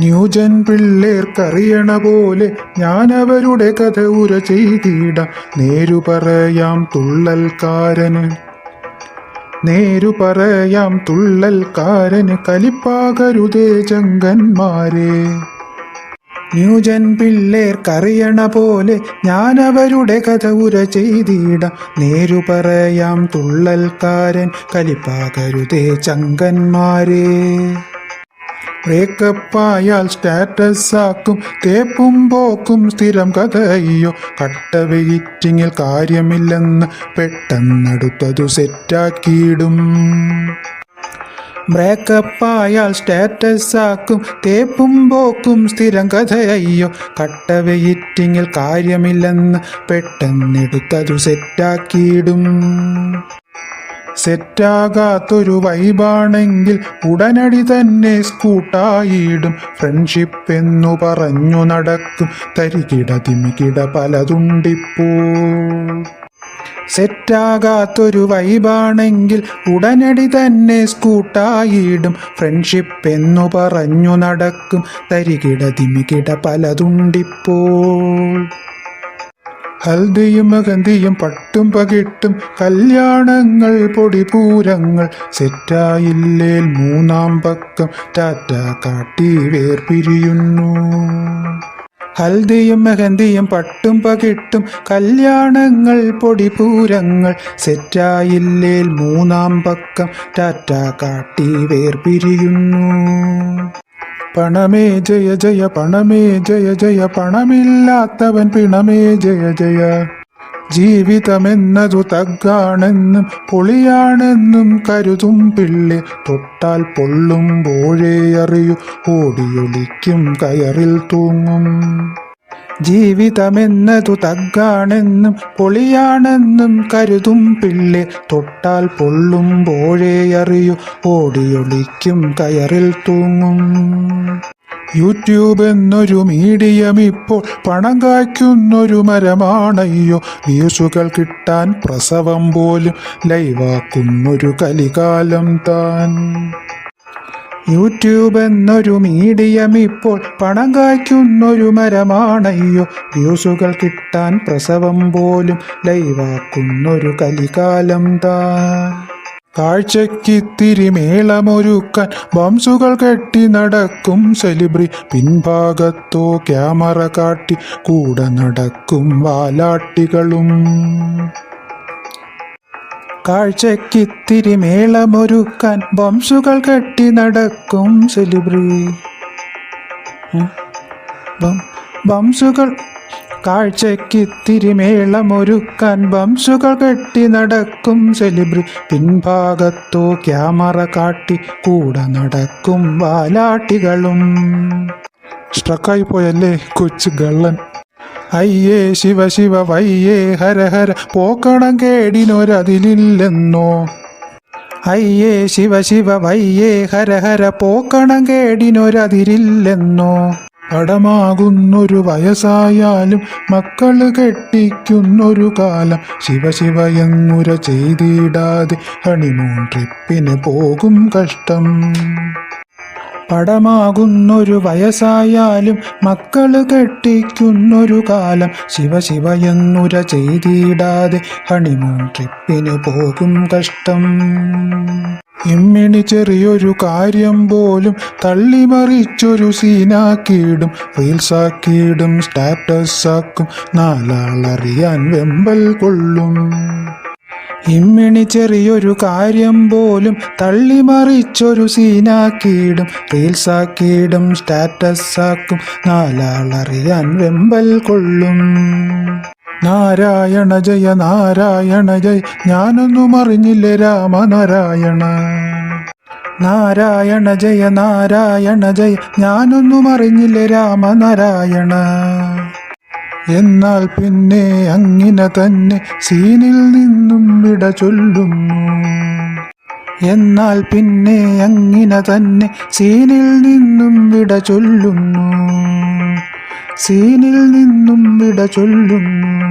New gen പിള്ളേർക്കറിയണ പോലെ ഞാൻ അവരുടെ കഥ ഉര ചെയ്തിട. നേരു പറയാം തുള്ളൽക്കാരന്. നേരു പറയാം തുള്ളൽക്കാരന് കലിപ്പാകരുതേ ചങ്കന്മാരെ. ന്യൂജൻ പിള്ളേർക്കറിയണ പോലെ ഞാൻ അവരുടെ കഥ ഉര ചെയ്തിട. നേരു പറയാം തുള്ളൽക്കാരൻ കലിപ്പാകരുതേ ചങ്കന്മാരെ. ബ്രേക്കപ്പായാൽ സ്റ്റാറ്റസ് ആക്കും തേപ്പും പോക്കും സ്ഥിരം കഥയോ കട്ട വെയിറ്റിങ്ങിൽ കാര്യമില്ലെന്ന് പെട്ടെന്നടുത്തതു സെറ്റാക്കിയിടും. ബ്രേക്കപ്പായാൽ സ്റ്റാറ്റസ് ആക്കും തേപ്പും പോക്കും സ്ഥിരം കഥയോ കട്ട വെയിറ്റിങ്ങിൽ കാര്യമില്ലെന്ന് പെട്ടെന്നെടുത്തതു സെറ്റാക്കിയിടും. സെറ്റാകാത്തൊരു വൈബാണെങ്കിൽ ഉടനടി തന്നെ സ്കൂട്ടായിടും. ഫ്രണ്ട്ഷിപ്പ് എന്നു പറഞ്ഞു നടക്കും. തരികിട തിമികിട പലതുണ്ടിപ്പോ. സെറ്റാകാത്തൊരു വൈബാണെങ്കിൽ ഉടനടി തന്നെ സ്കൂട്ടായിടും. ഫ്രണ്ട്ഷിപ്പ് എന്നു പറഞ്ഞു നടക്കും. തരികിട തിമികിട പലതുണ്ടിപ്പോൾ ഹൽദിയും മകന്തിയും പട്ടും പകിട്ടും കല്യാണങ്ങൾ പൊടിപൂരങ്ങൾ സെറ്റായില്ലേൽ മൂന്നാം പക്കം ടാറ്റ കാട്ടി വേർപിരിയുന്നു. ഹൽദിയും മെഹന്തിയും പട്ടും പകിട്ടും കല്യാണങ്ങൾ പൊടിപൂരങ്ങൾ സെറ്റായില്ലേൽ മൂന്നാം പക്കം ടാറ്റ കാട്ടി വേർപിരിയുന്നു. പണമേ ജയ ജയ പണമേ ജയ ജയ പണമില്ലാത്തവൻ പിണമേ ജയ ജയ. ജീവിതമെന്നതു തഗ്ഗാണെന്നും പൊളിയാണെന്നും കരുതും പിള്ളി. തൊട്ടാൽ പൊള്ളുമ്പോഴേ അറിയൂ ഓടിയൊലിക്കും കയറിൽ തൂങ്ങും. ജീവിതമെന്നതു തഗ്ഗാണെന്നും പൊളിയാണെന്നും കരുതും പിള്ളെ. തൊട്ടാൽ പൊള്ളുമ്പോഴേ അറിയൂ ഓടിയൊളിക്കും കയറിൽ തൂങ്ങും. യൂട്യൂബ് എന്നൊരു മീഡിയം ഇപ്പോൾ പണം കായ്ക്കുന്നൊരു മരമാണയ്യോ. വ്യൂസുകൾ കിട്ടാൻ പ്രസവം പോലും ലൈവാക്കുന്നൊരു കലികാലം താൻ. യൂട്യൂബ് എന്നൊരു മീഡിയം ഇപ്പോൾ പണം കായ്ക്കുന്നൊരു മരമാണയ്യോ? വ്യൂസുകൾ കിട്ടാൻ പ്രസവം പോലും ലൈവാക്കുന്നൊരു കലികാലം താൻ കാഴ്ചക്കിത്തിരി മേളമൊരുക്കാൻ ബംസുകൾ കെട്ടി നടക്കും സെലിബ്രി. പിൻഭാഗത്തോ ക്യാമറ കാട്ടി കൂടെ നടക്കും വാലാട്ടികളും. കാഴ്ചയ്ക്കിത്തിരി മേളമൊരുക്കാൻ ബംസുകൾ കെട്ടി നടക്കും സെലിബ്രി. വംശുകൾ ബംസുകൾ കാഴ്ചയ്ക്കിത്തിരി മേളമൊരുക്കാൻ ബംസുകൾ കെട്ടി നടക്കും സെലിബ്രി. പിൻഭാഗത്തു ക്യാമറ കാട്ടി കൂടെ നടക്കും വാലാട്ടികളും. സ്ട്രക്കായി പോയല്ലേ കൊച്ചു ഗള്ളൻ അയ്യേ ശിവ ശിവ വയ്യേ ഹര ഹര പോക്കണം കേടിനൊരതിലില്ലെന്നോ? അയ്യേ ശിവ ശിവ വയ്യേ ഹര ഹര പോക്കണം കേടിനൊരതിരില്ലെന്നോ? പടമാകുന്നൊരു വയസ്സായാലും മക്കൾ കെട്ടിക്കുന്നൊരു കാലം ശിവ ശിവ എന്നുര ചെയ്തിടാതെ ഹണിമൂൺ ട്രിപ്പിന് പോകും കഷ്ടം. പടമാകുന്നൊരു വയസ്സായാലും മക്കൾ കെട്ടിക്കുന്നൊരു കാലം ശിവ ശിവ എന്നുര ചെയ്തിടാതെ ഹണിമൂൺ ട്രിപ്പിന് പോകും കഷ്ടം. ഇമ്മിണി ചെറിയൊരു കാര്യം പോലും തള്ളിമറിച്ചൊരു സീനാക്കിയിടും റീൽസാക്കിയിടും സ്റ്റാറ്റസാക്കും നാലാളറിയാൻ വെമ്പൽ കൊള്ളും. ഇമ്മിണി ചെറിയൊരു കാര്യം പോലും തള്ളിമറിച്ചൊരു സീനാക്കിയിടും. റീൽസാക്കിയിടും സ്റ്റാറ്റസ് ആക്കും നാലാളറിയാൻ വെമ്പൽ കൊള്ളും. നാരായണ ജയ നാരായണ ജയ. ഞാനൊന്നും അറിഞ്ഞില്ലേ രാമനാരായണ. നാരായണ ജയ നാരായണ ജയ. ഞാനൊന്നും അറിഞ്ഞില്ലേ രാമനാരായണ. എന്നാൽ പിന്നെ അങ്ങിനെ തന്നെ സീനിൽ നിന്നും വിട ചൊല്ലുന്നു. എന്നാൽ പിന്നെ അങ്ങിനെ തന്നെ സീനിൽ നിന്നും വിട ചൊല്ലുന്നു. സീനിൽ നിന്നും വിട ചൊല്ലുന്നു.